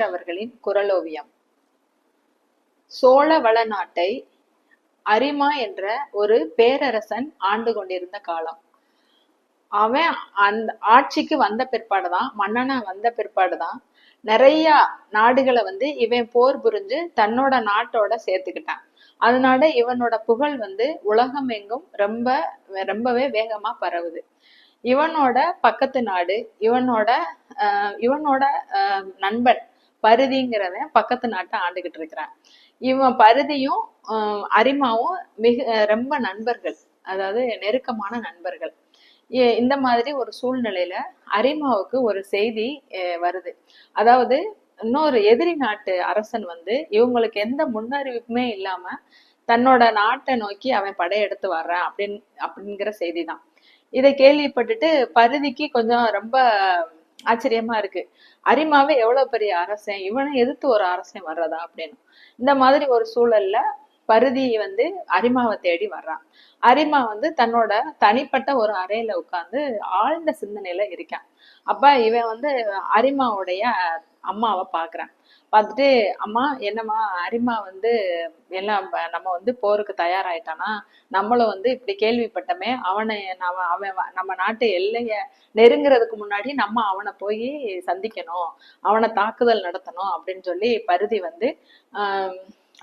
அவர்களின் குரலோவியம். சோழ வளநாட்டை அரிமா என்ற ஒரு பேரரசன் ஆண்டு கொண்டிருந்த காலம். அவன் அந்த ஆட்சிக்கு வந்த பிற்பாடுதான் மன்னனா வந்த பிற்பாடுதான் நிறைய நாடுகளை வந்து இவன் போர் புரிஞ்சு தன்னோட நாட்டோட சேர்த்துக்கிட்டான். அதனால இவனோட புகழ் வந்து உலகம் எங்கும் ரொம்ப ரொம்பவே வேகமா பரவுது. இவனோட பக்கத்து நாடு இவனோட இவனோட நண்பன் பருதிங்கிறவன் பக்கத்து நாட்டை ஆண்டுகிட்டு இருக்கிறான். இவன் பருதியும் அரிமாவும் மிக ரொம்ப நண்பர்கள். அதாவது நெருக்கமான நண்பர்கள். இந்த மாதிரி ஒரு சூழ்நிலையில அரிமாவுக்கு ஒரு செய்தி அஹ் வருது. அதாவது இன்னொரு எதிரி நாட்டு அரசன் வந்து இவங்களுக்கு எந்த முன்னறிவிப்புமே இல்லாம தன்னோட நாட்டை நோக்கி அவன் படையெடுத்து வர்றான் அப்படின்னு அப்படிங்கிற செய்தி தான் இதை கேள்விப்பட்டுட்டு பருதிக்கு கொஞ்சம் ரொம்ப ஆச்சரியமா இருக்கு. அரிமாவே எவ்வளவு பெரிய அரசன்? இவனை எதிர்த்து ஒரு அரசன் வர்றதா அப்படின்னு. இந்த மாதிரி ஒரு சூழல்ல பருதி வந்து அரிமாவை தேடி வர்றான் அரிமா வந்து தன்னோட தனிப்பட்ட ஒரு அறையில உட்கார்ந்து ஆழ்ந்த சிந்தனையில இருக்கான். அப்ப இவன் வந்து அரிமாவுடைய அம்மாவை பாக்குறான். பார்த்துட்டு அம்மா என்னம்மா அரிமா வந்து எல்லாம் நம்ம வந்து போருக்கு தயாராயிட்டானா? நம்மளும் வந்து இப்படி கேள்விப்பட்டமே அவனை நம்ம அவன் நம்ம நாட்டு எல்லைய நெருங்குறதுக்கு முன்னாடி நம்ம அவனை போய் சந்திக்கணும் அவனை தாக்குதல் நடத்தணும் அப்படின்னு சொல்லி பருதி வந்து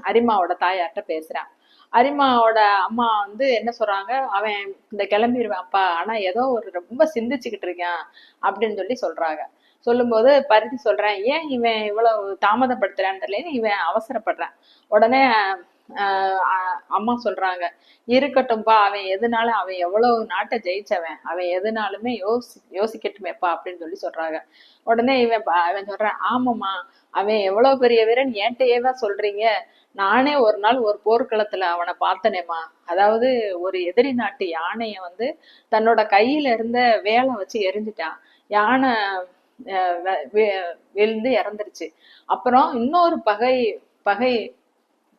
அரிமாவோட தாயார்கிட்ட பேசுறான். அரிமாவோட அம்மா வந்து என்ன சொல்றாங்க? அவன் இந்த கிளம்பிடுவான் அப்பா ஆனா ஏதோ ஒரு ரொம்ப சிந்திச்சுக்கிட்டு இருக்கான் அப்படின்னு சொல்லி சொல்றாங்க. சொல்லும்போது பருத்தி சொல்றேன் ஏன் இவன் இவ்வளவு தாமதப்படுத்துறான்னு தெரியல இவன் அவசரப்படுறான்? உடனே ஆஹ் அம்மா சொல்றாங்க இருக்கட்டும்பா அவன் எதுனால அவன் எவ்வளவு நாட்டை ஜெயிச்சவன் அவன் எதுனாலுமே யோசி யோசிக்கட்டுமேப்பா அப்படின்னு சொல்லி சொல்றாங்க. உடனே இவன் அவன் சொல்றான் ஆமாம்மா அவன் எவ்வளவு பெரிய வீரன் என்கிட்டயேவா சொல்றீங்க. நானே ஒரு நாள் ஒரு போர்க்களத்துல அவனை பார்த்தனேம்மா. அதாவது ஒரு எதிரி நாட்டு யானைய வந்து தன்னோட கையில இருந்த வேலை வச்சு எரிஞ்சிட்டான். யானை விழுந்து இறந்துருச்சு. அப்புறம் இன்னொரு பகை பகை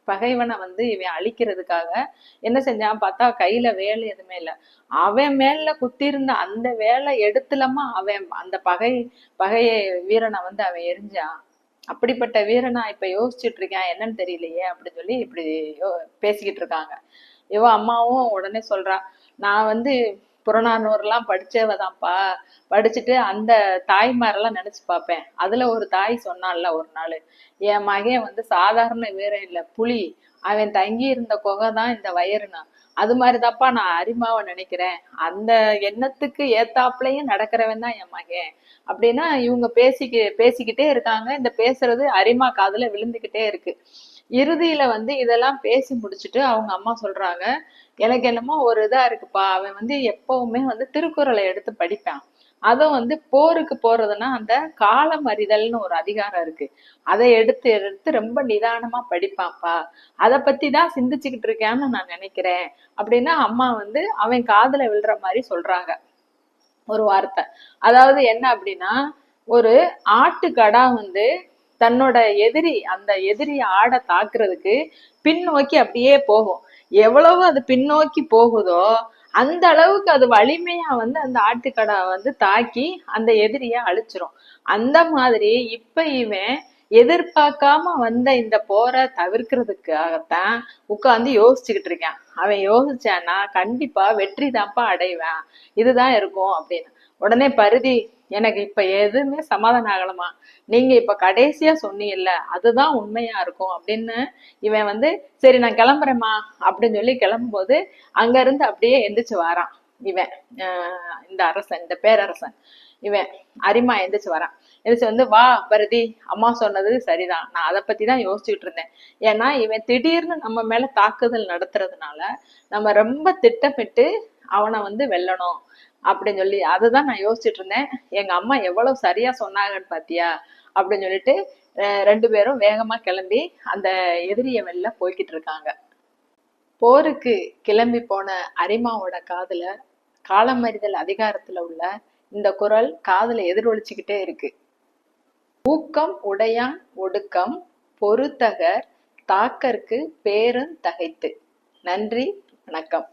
பகைவனை வந்து இவன் அழிக்கிறதுக்காக என்ன செஞ்சான்? பார்த்தா கையில வேலை எதுவுமே இல்லை. அவன் மேல குத்திருந்த அந்த வேலை எடுத்துலமா அவன் அந்த பகை பகைய வீரனை வந்து அவன் எரிஞ்சான். அப்படிப்பட்ட வீரனா இப்ப யோசிச்சுட்டு இருக்கேன் என்னன்னு தெரியலையே அப்படின்னு சொல்லி இப்படி யோ- பேசிக்கிட்டு இருக்காங்க இவன் அம்மாவும் உடனே சொல்றா நான் வந்து புறநானூறுலாம் படிச்சவதான்ப்பா. படிச்சுட்டு அந்த தாய்மாரெல்லாம் நினைச்சு பார்ப்பேன் அதுல ஒரு தாய் சொன்னான்ல ஒரு நாள் என் மகன் வந்து சாதாரண வீரன் இல்ல புலி. அவன் தங்கி இருந்த குகை தான் இந்த வயறுனா. அது மாதிரிதாப்பா நான் அரிமாவை நினைக்கிறேன். அந்த எண்ணத்துக்கு ஏத்தாப்புலயும் நடக்கிறவன் தான் என் மகன். அப்படின்னா இவங்க பேசிக்க பேசிக்கிட்டே இருக்காங்க. இந்த பேசுறது அரிமா காதுல விழுந்துகிட்டே இருக்கு. இறுதியில வந்து இதெல்லாம் பேசி முடிச்சுட்டு அவங்க அம்மா சொல்றாங்க எனக்கு என்னமோ ஒரு இதா இருக்குப்பா. அவன் வந்து எப்பவுமே வந்து திருக்குறளை எடுத்து படிப்பான். அதை வந்து போருக்கு போறதுன்னா அந்த காலம் அறிதல்னு ஒரு அதிகாரம் இருக்கு. அதை எடுத்து எடுத்து ரொம்ப நிதானமா படிப்பான்ப்பா. அதை பத்தி தான் சிந்திச்சுக்கிட்டு இருக்கேன்னு நான் நினைக்கிறேன். அப்படின்னா அம்மா வந்து அவன் காதுல விழுற மாதிரி சொல்றாங்க. ஒரு வார்த்தை. அதாவது என்ன அப்படின்னா ஒரு ஆட்டுக்கடா வந்து தன்னோட எதிரி அந்த எதிரி ஆடை தாக்குறதுக்கு பின்னோக்கி அப்படியே போகும். எவ்வளவு அது பின்னோக்கி போகுதோ அந்த அளவுக்கு அது வலிமையா வந்து அந்த ஆட்டுக்கடா வந்து தாக்கி அந்த எதிரிய அழிச்சிரும். அந்த மாதிரி இப்ப இவன் எதிர்பார்க்காம வந்த இந்த போரை தவிர்க்கிறதுக்காகத்தான் உட்கார்ந்து யோசிச்சுக்கிட்டு இருக்கேன். அவன் யோசிச்சான்னா கண்டிப்பா வெற்றி தான்ப்பா அடைவேன். இதுதான் இருக்கும் அப்படின்னு. உடனே பருதி எனக்கு இப்ப எதுவுமே சமாதானம் ஆகலமா நீங்க இப்ப கடைசியா சொன்னீங்கல்ல அதுதான் உண்மையா இருக்கும் அப்படின்னு இவன் வந்து சரி நான் கிளம்புறேம்மா அப்படின்னு சொல்லி கிளம்பும்போது அங்க இருந்து அப்படியே எந்திரிச்சு வாரான் இவன். ஆஹ் இந்த அரசன் இந்த பேரரசன் இவன். அரிமா எந்திரிச்சு வரான். எந்திரிச்சு வந்து வா பரதி அம்மா சொன்னது சரிதான். நான் அதை பத்தி தான் யோசிச்சுட்டு இருந்தேன். ஏன்னா இவன் திடீர்னு நம்ம மேல தாக்குதல் நடத்துறதுனால நம்ம ரொம்ப திட்டமிட்டு அவனை வந்து வெல்லணும் அப்படின்னு சொல்லி அதுதான் நான் யோசிச்சுட்டு இருந்தேன். எங்க அம்மா எவ்வளவு சரியா சொன்னாங்கன்னு பாத்தியா? அப்படின்னு சொல்லிட்டு ரெண்டு பேரும் வேகமா கிளம்பி அந்த எதிரிய வெளில போய்கிட்டு இருக்காங்க. போருக்கு கிளம்பி போன அரிமாவோட காதுல காலமறிதல் அதிகாரத்துல உள்ள இந்த குரல் காதுல எதிரொலிச்சுக்கிட்டே இருக்கு. ஊக்கம் உடையான் ஒடுக்கம் பொறுத்தகர் தாக்கற்கு பேருந்தகைத்து நன்றி வணக்கம்.